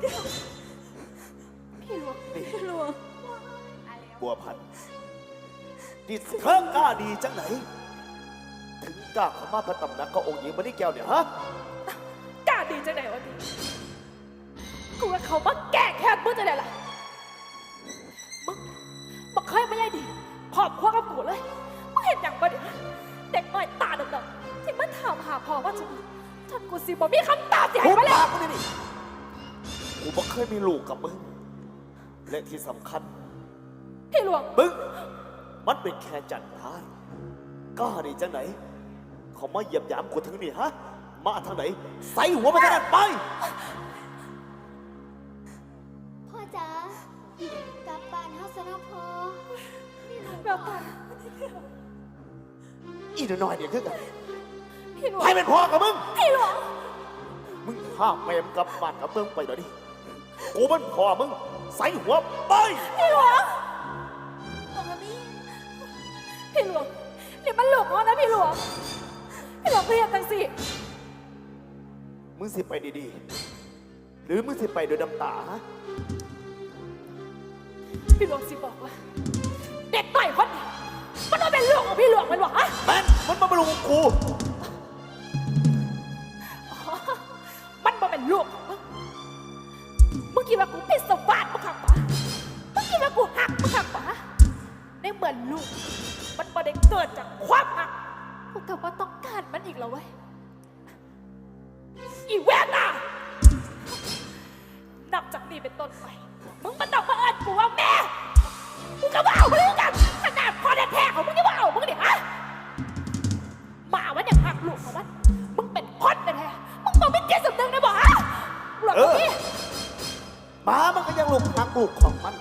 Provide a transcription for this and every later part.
พี่หลวงพี่หลวงบัวพันธุ์ดิเธอกล้าดีจังไหน ถึงกล้าเข้ามาพระตำหนักกับองค์หญิงมณีแก้วเนี่ยฮะกล้าดีจังไหนวะนี่กูว่าเขามาแก้แค้นมึงจะไหนล่ะมึงบอกเคยไม่ได้ดีขอบครัวกับกูเลยมึงเห็นอย่างบ่ดิเด็กน้อยตาดำๆที่มันถามหาพ่อว่าจะมาจนกูสิบ่มีคำตอบสิให้พูดมาเลยปากกูนี่นี่กู บ่เคยมีลูกกับมึง และที่สำคัญ พี่หลวง มึง มันเป็นแค่จันทานกล้าดีจังไหน เขามาเหยียบหยามกูถึงนี่ฮะ มาทางไหน ใส่หัวไปทางนั้นไป พ่อจ๋ากลับบ้านเฮาซะเนาะพ่อแบบตาอีนน้อยๆเนี่ยคือกันพี่หลวงใครเป็นพ่อกับมึง พี่หลวง มึงห้ามแม่มงกลับบ้านกับเมืองไปเดี๋ยวนี้ กูเป็นพ่อมึงใส่หัวไป พี่หลวงองค์นี้พี่หลวงนี่มันหลวงเขานะพี่หลวง พี่หลวงเพียรตังสิมึงสิไปดีๆ หรือมึงสิไปโดยน้ำตาฮะพี่หลวงสิบอกว่า เด็กต่อยคนนี้มันมาเป็นลูกของพี่หลวงมันบอกฮะ แม่นมันมาบรรลุกู ว่ากูพิศวาสมึงขับปะมึงคิดว่ากูหักมึงขับปะในเหมือนลูก มันมาได้เกิดจากความหักกูกลับว่าต้องการมันอีกแล้วเว้ยอีเววตานับจากนี้เป็นต้นไปมึงมันต้อง ยังลูกหักลูกของมัน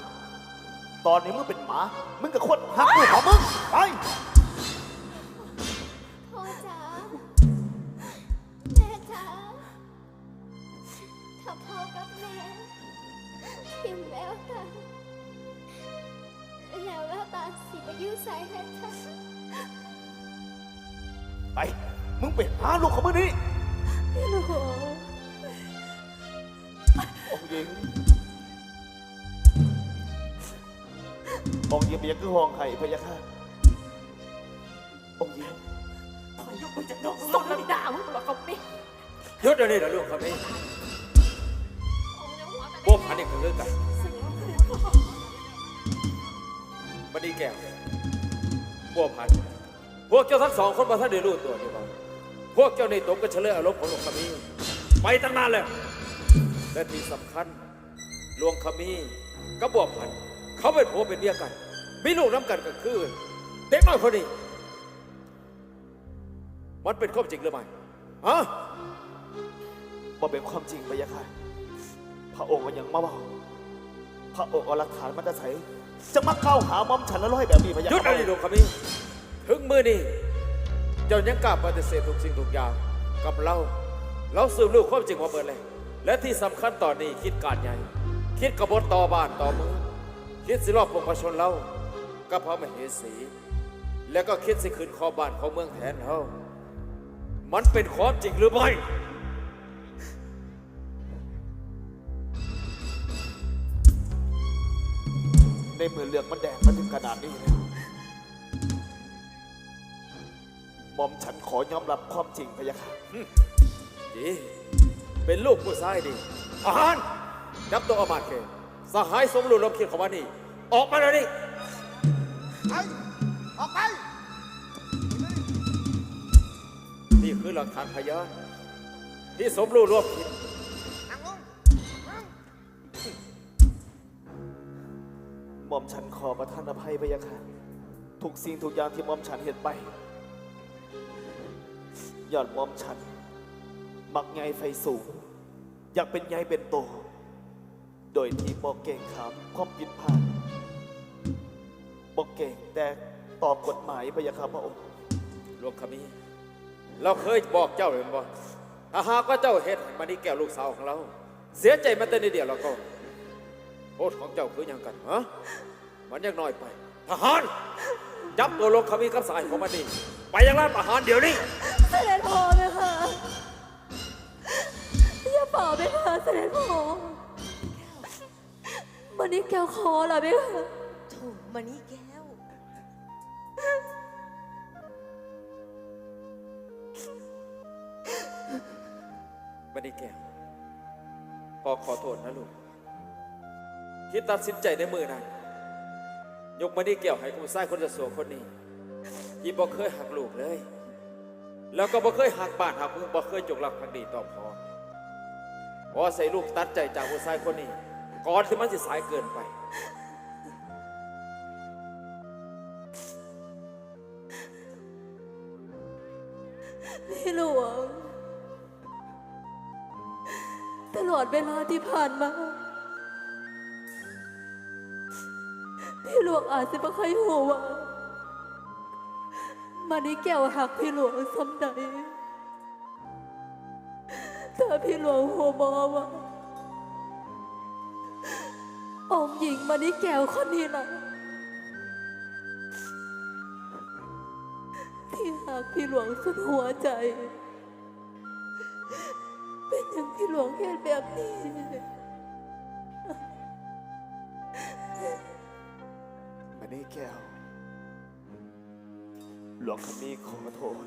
ตอนนี้มึงเป็นหมา มึงก็ควรหักลูกของมึง ไป พ่อจ๋าแม่จ๋าถ้าพ่อกับแม่ทิมแล้วกัน แล้วแววตาสีมายุใสให้เธอไป มึงไปหาลูกของมึงนี่พี่หลวงองค์หญิง องค์หญิงเบียงคือห้องไห้พะยะค่ะองค์หญิงขอยกมือจากดอกสมน้ำดามึงหลวงเขาไม่หยุดเดี๋ยวนี้นะลูกครับนี่พวกพันนี่คือเรื่องกันบันดีแก้วพวกพันพวกเจ้าทั้งสองคนมาท่านได้รู้ตัวดีบ้างพวกเจ้าในตกก็เฉลยอารมณ์ของหลวงขมีไปตั้งนานแล้วและที่สำคัญหลวงขมีกับบวกพัน เขาเป็นผัวเป็นเมียกันมีลูกน้ำกันก็คือเด็กน้อยคนนี้มันเป็นความจริงหรือไม่ฮะบ่เป็นความจริงพะยะค่ะ พระองค์มันยังมาบอกพระองค์เอาหลักฐานมาจะใช้จะมาเข้าหาหมอมฉันแล้วร้อยแบบนี้พะยะหยุดค่ะอะไรลูกครับนี่ถึงมือนี่เจ้ายังกล้าปฏิเสธทุกสิ่งทุกอย่างกับเรา เราสืบรู้ความจริงมาเบิดเลย และที่สำคัญตอนนี้คิดการใหญ่ คิดกบฏต่อบ้านต่อเมือง คิดสิรอบปวงประชาชนเรากับพระมเหสี แล้วก็คิดสิคืนคอบ้านของเมืองแทนเรามันเป็นความจริงหรือไม่ในเมื่อเลืองมันแดงมาถึงขนาดนี้แล้วหมอมฉันขอยอมรับความจริงพะยะค่ะดี เป็นลูกผู้ชายดีทหารจับตัวอมาตย์เข สหายสมรู้ร่วมคิดของมันนี่ออกมาเลยวนี้ไปออกไปนี่คือหลักฐานพยานที่สมรู้ร่วมคิดนั่งลงนั่งหม่อมฉันขอประทานอภัยพะยะค่ะทุกสิ่งทุกอย่างที่หม่อมฉันเห็นไปยอดหม่อมฉัน มักไงไฟสูง อยากเป็นไงเป็นโต โดยที่บอกเก่งขามความผิดพลาดบอกเก่งแต่ตอบกฎหมายพะยะค่ะพระองค์หลวงขมีเราเคยบอกเจ้าเห็นบ่ถ้าหากว่าเจ้าเฮ็ดให้มานี่แก้วลูกสาวของเรา เสียใจมาแต่นิดเดียวแล้วก็โทษของเจ้าคืออย่างกันฮะมันยังน้อยไป ทหารจับตัวหลวงขมีกับสายของมันนี่ไปยังร้านอาหารเดี๋ยวนี้ เสด็จพ่อเลยค่ะอย่าเป่าไปค่ะเสด็จพ่อ วันนี้แก้วคอเหรอเบคะโถมานี่แก้ว ไม่ได้แก้วพอขอโทษนะลูกคิดตัดสินใจในมือนั้นยกมาได้แก้วให้กูใส่คนจะสวยคนนี้ ที่บ่เคยหักลูกเลย แล้วก็บ่เคยหักบ้านหักเมืองบ่เคยจงรักภักดีต่อพ่อเพราะใส่ลูกตัดใจจากผู้ชายคนนี้ ก่อนที่มันสิสายเกินไปพี่หลวง ตลอดเวลาที่ผ่านมาพี่หลวงอาจจะไม่เคยหัวว่ามันนี้แก้วหักพี่หลวงสำใดแต่พี่หลวงหัวบอว่า องค์หญิงมันนี้แก้วคนนี้ล่ะ ที่หากพี่หลวงสุดหัวใจ เป็นอย่างพี่หลวงเห็นแบบนี้ มานี่แก้ว หลวงคำนี้ขอโทษ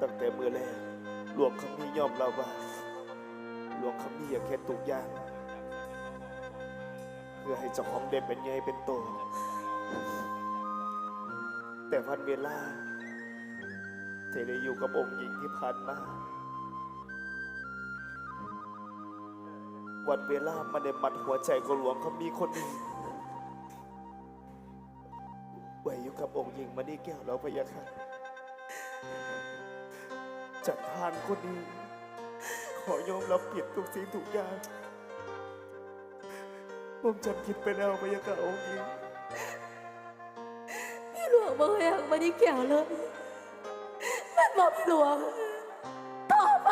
ตั้งแต่เมื่อแรก หลวงคำนี้ยอมรับว่าหลวงคำนี้อยากเห็นทุกอย่าง เพื่อให้เจ้าของเด่นเป็นไงเป็นโต แต่วันเวลาที่ได้อยู่กับองค์หญิงที่ผ่านมาวันเวลามันได้มัดหัวใจของหลวงเขามีคนหนึ่งไว้อยู่กับองค์หญิงมานี่แก้วแล้วพะยะค่ะ จัดทานคนนี้ ขอยอมรับผิดทุกสิ่งทุกอย่าง ผมจำผิดไปแล้วพะยะค่ะองค์หญิงพี่หลวงบ่เคยหักมันนี้แก้วเลยแม่นบอกพี่หลวงต่อไป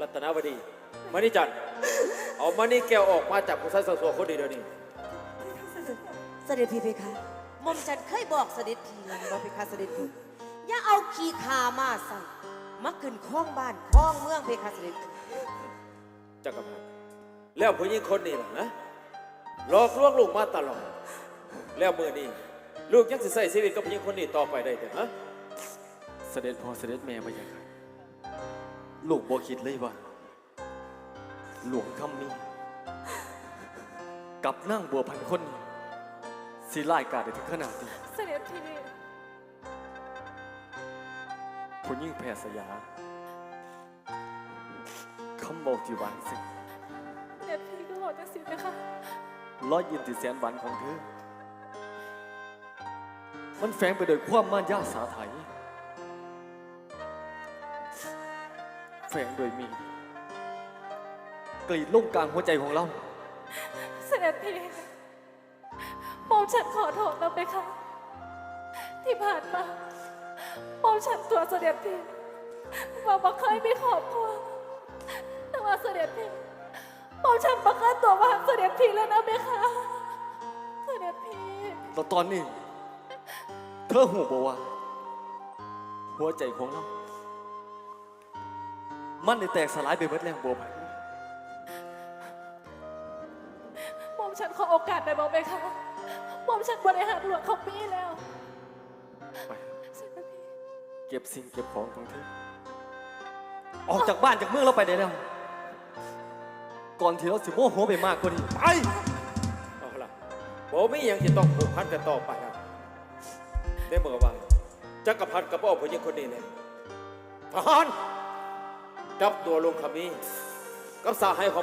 รัตนาวดีมานี่จันทร์เอามานี่แก้วออกมาจากผู้ชายสวยๆคนนี้เดี๋ยวนี้เสด็จพี่เพคะหมอมฉันเคยบอกเสด็จพี่แล้วบอกเพคะเสด็จพี่ อย่าเอาขี้คามาใส่มาขึ้นข้องบ้านข้องเมืองเพคะเสด็จพี่จักรพรรดิแล้วผู้หญิงคนนี้ล่ะนะหลอกลวงลูกมาตลอด แล้วมือนี้ลูกยังสิใส่ชีวิตกับผู้หญิงคนนี้ต่อไปได้เถอะฮะเสด็จพ่อเสด็จแม่มาอย่างไรลูกบ่คิดเลยว่า หลวงคำนี้กับนั่งบัวพันคนนี้สิไล่กาดได้ถึงขนาดนี้เสด็จพี่ ผู้ยิ่งแพทย์สยาคำบอกที่หวานสิเสด็จพี่ก็บอกจะสินะคะร้อยยินที่แสนหวานของเธอ มันแฝงไปด้วยความม่านย่าสาไถแฝงโดวยมีกรีดลงกลางหัวใจของเรา เสด็จพี่หมอมฉันขอโทษนะไปค่ะ ที่ผ่านมาห มอมฉันตัวเสด็จพี่ว่าบ่เคยมีครอบครัวแต่ว่าเสด็จพี่หมอมฉันบ่เคยตัวว่าเสด็จพี่แล้วนะไปค่ะเสด็จพี่แล้วตอนนี้ เธอหูบอกว่า หัวใจของเรา มันได้แตกสลายไปหมดแล้วบัวพันธุ์หมอมฉันขอโอกาสได้บอกไปค่ะหมอมฉันบริหารหลวงเขาปีแล้ว ก็บสิ่งเก็บของของเธอ ออกจากบ้านจากเมืองเราไปได้แล้ว ก่อนที่เราสิโมโหไปมากกว่านี้ไปเอาล่ะบ่มีอย่างที่ต้องผูกพันกันต่อไปแล้วได้เมื่อว่าจักรพรรดิกับพ่อผู้หญิงคนนี้เนี่ยทหารจับตัวลงคำนี้กับสาให้ของ